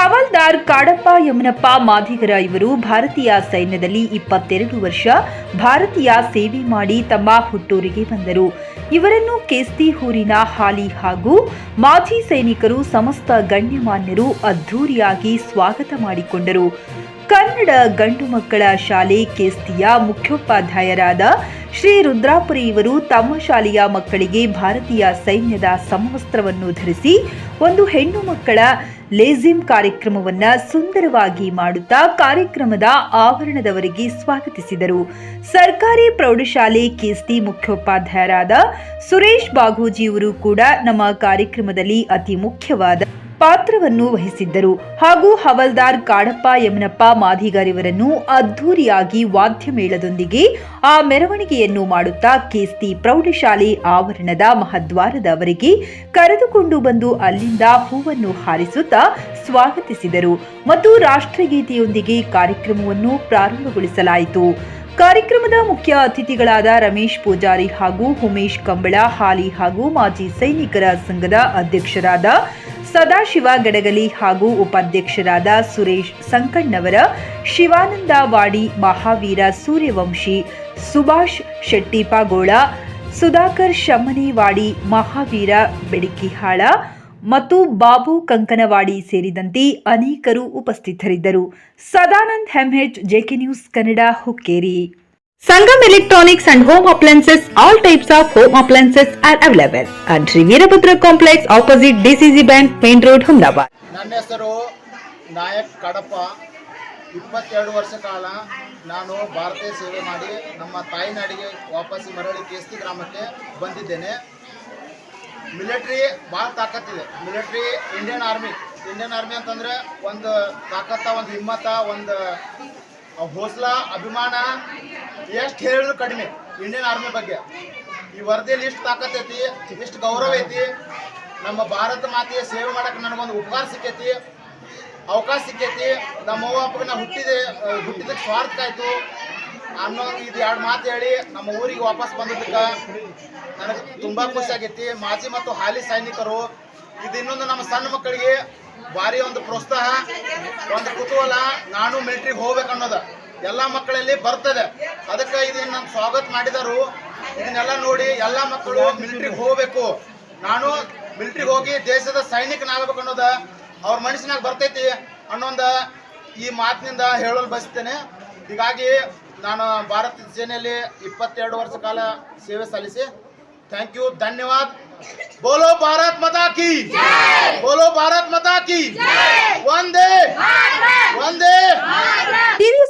ಹವಾಲ್ದಾರ್ ಕಾಡಪ್ಪ ಯಮನಪ್ಪ ಮಾದಿಗರ ಇವರು ಭಾರತೀಯ ಸೈನ್ಯದಲ್ಲಿ ಇಪ್ಪತ್ತೆರಡು ವರ್ಷ ಭಾರತೀಯ ಸೇವೆ ಮಾಡಿ ತಮ್ಮ ಹುಟ್ಟೂರಿಗೆ ಬಂದರು. ಇವರನ್ನು ಕೇಸ್ತಿ ಊರಿನ ಹಾಲಿ ಹಾಗೂ ಮಾಜಿ ಸೈನಿಕರು ಸಮಸ್ತ ಗಣ್ಯಮಾನ್ಯರು ಅದ್ಧೂರಿಯಾಗಿ ಸ್ವಾಗತ ಮಾಡಿಕೊಂಡರು. ಕನ್ನಡ ಗಂಡು ಮಕ್ಕಳ ಶಾಲೆ ಕೇಸ್ತಿಯ ಮುಖ್ಯೋಪಾಧ್ಯಾಯರಾದ ಶ್ರೀ ರುದ್ರಾಪುರಿ ಇವರು ತಮ್ಮ ಶಾಲೆಯ ಮಕ್ಕಳಿಗೆ ಭಾರತೀಯ ಸೈನ್ಯದ ಸಮವಸ್ತ್ರವನ್ನು ಧರಿಸಿ, ಒಂದು ಹೆಣ್ಣು ಮಕ್ಕಳ ಲೇಜಿಮ್ ಕಾರ್ಯಕ್ರಮವನ್ನ ಸುಂದರವಾಗಿ ಮಾಡುತ್ತಾ ಕಾರ್ಯಕ್ರಮದ ಆವರಣದವರೆಗೆ ಸ್ವಾಗತಿಸಿದರು. ಸರ್ಕಾರಿ ಪ್ರೌಢಶಾಲೆ ಕೆಎಸ್ಟಿ ಮುಖ್ಯೋಪಾಧ್ಯಾಯರಾದ ಸುರೇಶ್ ಬಾಗೂಜಿಯವರು ಕೂಡ ನಮ್ಮ ಕಾರ್ಯಕ್ರಮದಲ್ಲಿ ಅತಿ ಮುಖ್ಯವಾದ ಪಾತ್ರವನ್ನು ವಹಿಸಿದ್ದರು. ಹಾಗೂ ಹವಲ್ದಾರ್ ಕಾಡಪ್ಪ ಯಮನಪ್ಪ ಮಾದಿಗರಿವರನ್ನು ಅದ್ಧೂರಿಯಾಗಿ ವಾದ್ಯ ಮೇಳದೊಂದಿಗೆ ಆ ಮೆರವಣಿಗೆಯನ್ನು ಮಾಡುತ್ತಾ ಕೇಸ್ತಿ ಪ್ರೌಢಶಾಲೆ ಆವರಣದ ಮಹದ್ವಾರದವರೆಗೆ ಕರೆದುಕೊಂಡು ಬಂದು ಅಲ್ಲಿಂದ ಹೂವನ್ನು ಹಾರಿಸುತ್ತಾ ಸ್ವಾಗತಿಸಿದರು. ಮತ್ತು ರಾಷ್ಟ್ರಗೀತೆಯೊಂದಿಗೆ ಕಾರ್ಯಕ್ರಮವನ್ನು ಪ್ರಾರಂಭಗೊಳಿಸಲಾಯಿತು. ಕಾರ್ಯಕ್ರಮದ ಮುಖ್ಯ ಅತಿಥಿಗಳಾದ ರಮೇಶ್ ಪೂಜಾರಿ ಹಾಗೂ ಉಮೇಶ್ ಕಂಬಳ, ಹಾಲಿ ಹಾಗೂ ಮಾಜಿ ಸೈನಿಕರ ಸಂಘದ ಅಧ್ಯಕ್ಷರಾದ ಸದಾಶಿವ ಗಡಗಲಿ ಹಾಗೂ ಉಪಾಧ್ಯಕ್ಷರಾದ ಸುರೇಶ್ ಸಂಕಣ್ಣವರ ಶಿವಾನಂದ ವಾಡಿ ಮಹಾವೀರ ಸೂರ್ಯವಂಶಿ ಸುಭಾಷ್ ಶೆಟ್ಟಿಪಾಗೋಳ, ಸುಧಾಕರ್ ಶಮ್ಮನೇವಾಡಿ ಮಹಾವೀರ ಬೆಡಕಿಹಾಳ ಮತ್ತು ಬಾಬು ಕಂಕನವಾಡಿ ಸೇರಿದಂತೆ ಅನೇಕರು ಉಪಸ್ಥಿತರಿದ್ದರು. Sadanand ಹೆಮ್ಹೆಚ್ JK news Kannada, Hukkeri. Sangam Electronics and Home Appliances, all types of home appliances are available And Sri Veerabhadra Complex opposite DCC Bank, Main Road, Ahmedabad. ನನ್ನ ಹೆಸರು ನಾಯಕ್ ಕಡಪ ಇಪ್ಪತ್ತೆರಡು ವರ್ಷ ಕಾಲ ನಾನು ಭಾರತೀಯ ಸೇವೆ ಮಾಡಿ ನಮ್ಮ ತಾಯಿನಾಡಿಗೆ ವಾಪಸ್ ಮರಳಿ ಕೇಸ್ತಿ ಗ್ರಾಮಕ್ಕೆ ಬಂದಿದ್ದೇನೆ ಮಿಲಿಟ್ರಿ ಭಾಳ ತಾಕತ್ತಿದೆ military Indian army Indian army ಅಂತಂದ್ರೆ ಒಂದು ತಾಕತ್ತ ಒಂದು ಹಿಮ್ಮತ ಒಂದು ಹೌಸ್ಲಾ ಅಭಿಮಾನ ಎಷ್ಟು ಹೇಳಿದ್ರು ಕಡಿಮೆ ಇಂಡಿಯನ್ ಆರ್ಮಿ ಬಗ್ಗೆ. ಈ ವರದಿಯಲ್ಲಿ ಇಷ್ಟು ತಾಕತ್ ಐತಿ, ಇಷ್ಟು ಗೌರವ ಐತಿ. ನಮ್ಮ ಭಾರತ ಮಾತೆಯ ಸೇವೆ ಮಾಡಕ್ಕೆ ನನಗೊಂದು ಉಪಕಾರ ಸಿಕ್ಕೈತಿ, ಅವಕಾಶ ಸಿಕ್ಕೈತಿ. ನಮ್ಮ ಅವ್ವ ಅಪ್ಪಗೆ ನಾವು ಹುಟ್ಟಿದೆ ಹುಟ್ಟಿದಕ್ಕೆ ಸ್ವಾರ್ಥ ಆಯ್ತು. ಅನ್ನೋ ಇದು ಎರಡು ಮಾತು ಹೇಳಿ ನಮ್ಮ ಊರಿಗೆ ವಾಪಸ್ ಬಂದಿದ್ದಕ್ಕೆ ನನಗೆ ತುಂಬ ಖುಷಿ ಆಗೈತಿ. ಮಾಜಿ ಮತ್ತು ಹಾಲಿ ಸೈನಿಕರು ಇದು ಇನ್ನೊಂದು ನಮ್ಮ ಸಣ್ಣ ಮಕ್ಕಳಿಗೆ ಭಾರಿ ಒಂದು ಪ್ರೋತ್ಸಾಹ, ಒಂದು ಕುತೂಹಲ. ನಾನು ಮಿಲಿಟ್ರಿಗೆ ಹೋಗ್ಬೇಕು ಅನ್ನೋದು ಎಲ್ಲ ಮಕ್ಕಳಲ್ಲಿ ಬರ್ತದೆ. ಅದಕ್ಕೆ ಇದನ್ನ ನಾನು ಸ್ವಾಗತ ಮಾಡಿದರು. ಇದನ್ನೆಲ್ಲ ನೋಡಿ ಎಲ್ಲ ಮಕ್ಕಳು ಮಿಲಿಟ್ರಿಗೆ ಹೋಗ್ಬೇಕು. ನಾನು ಮಿಲಿಟ್ರಿಗೆ ಹೋಗಿ ದೇಶದ ಸೈನಿಕನಾಗಬೇಕು ಅನ್ನೋದ ಅವ್ರ ಮನಸ್ಸಿನಾಗ ಬರ್ತೈತಿ ಅನ್ನೋಂದ ಈ ಮಾತಿನಿಂದ ಹೇಳಲು ಬಯಸ್ತೇನೆ. ಹೀಗಾಗಿ ನಾನು ಭಾರತ ಸೇನೆಯಲ್ಲಿ ಇಪ್ಪತ್ತೆರಡು ವರ್ಷ ಕಾಲ ಸೇವೆ ಸಲ್ಲಿಸಿ ಥ್ಯಾಂಕ್ ಯು ಧನ್ಯವಾದ ಬೋಲೋ ಭಾರತ್ ಮಾತಾ ಕಿ ಬೋಲೋ ಭಾರತ್ ಮಾತಾ ಕಿ ಒಂದೇ ಒಂದೇ ಟಿವಿಎಸ್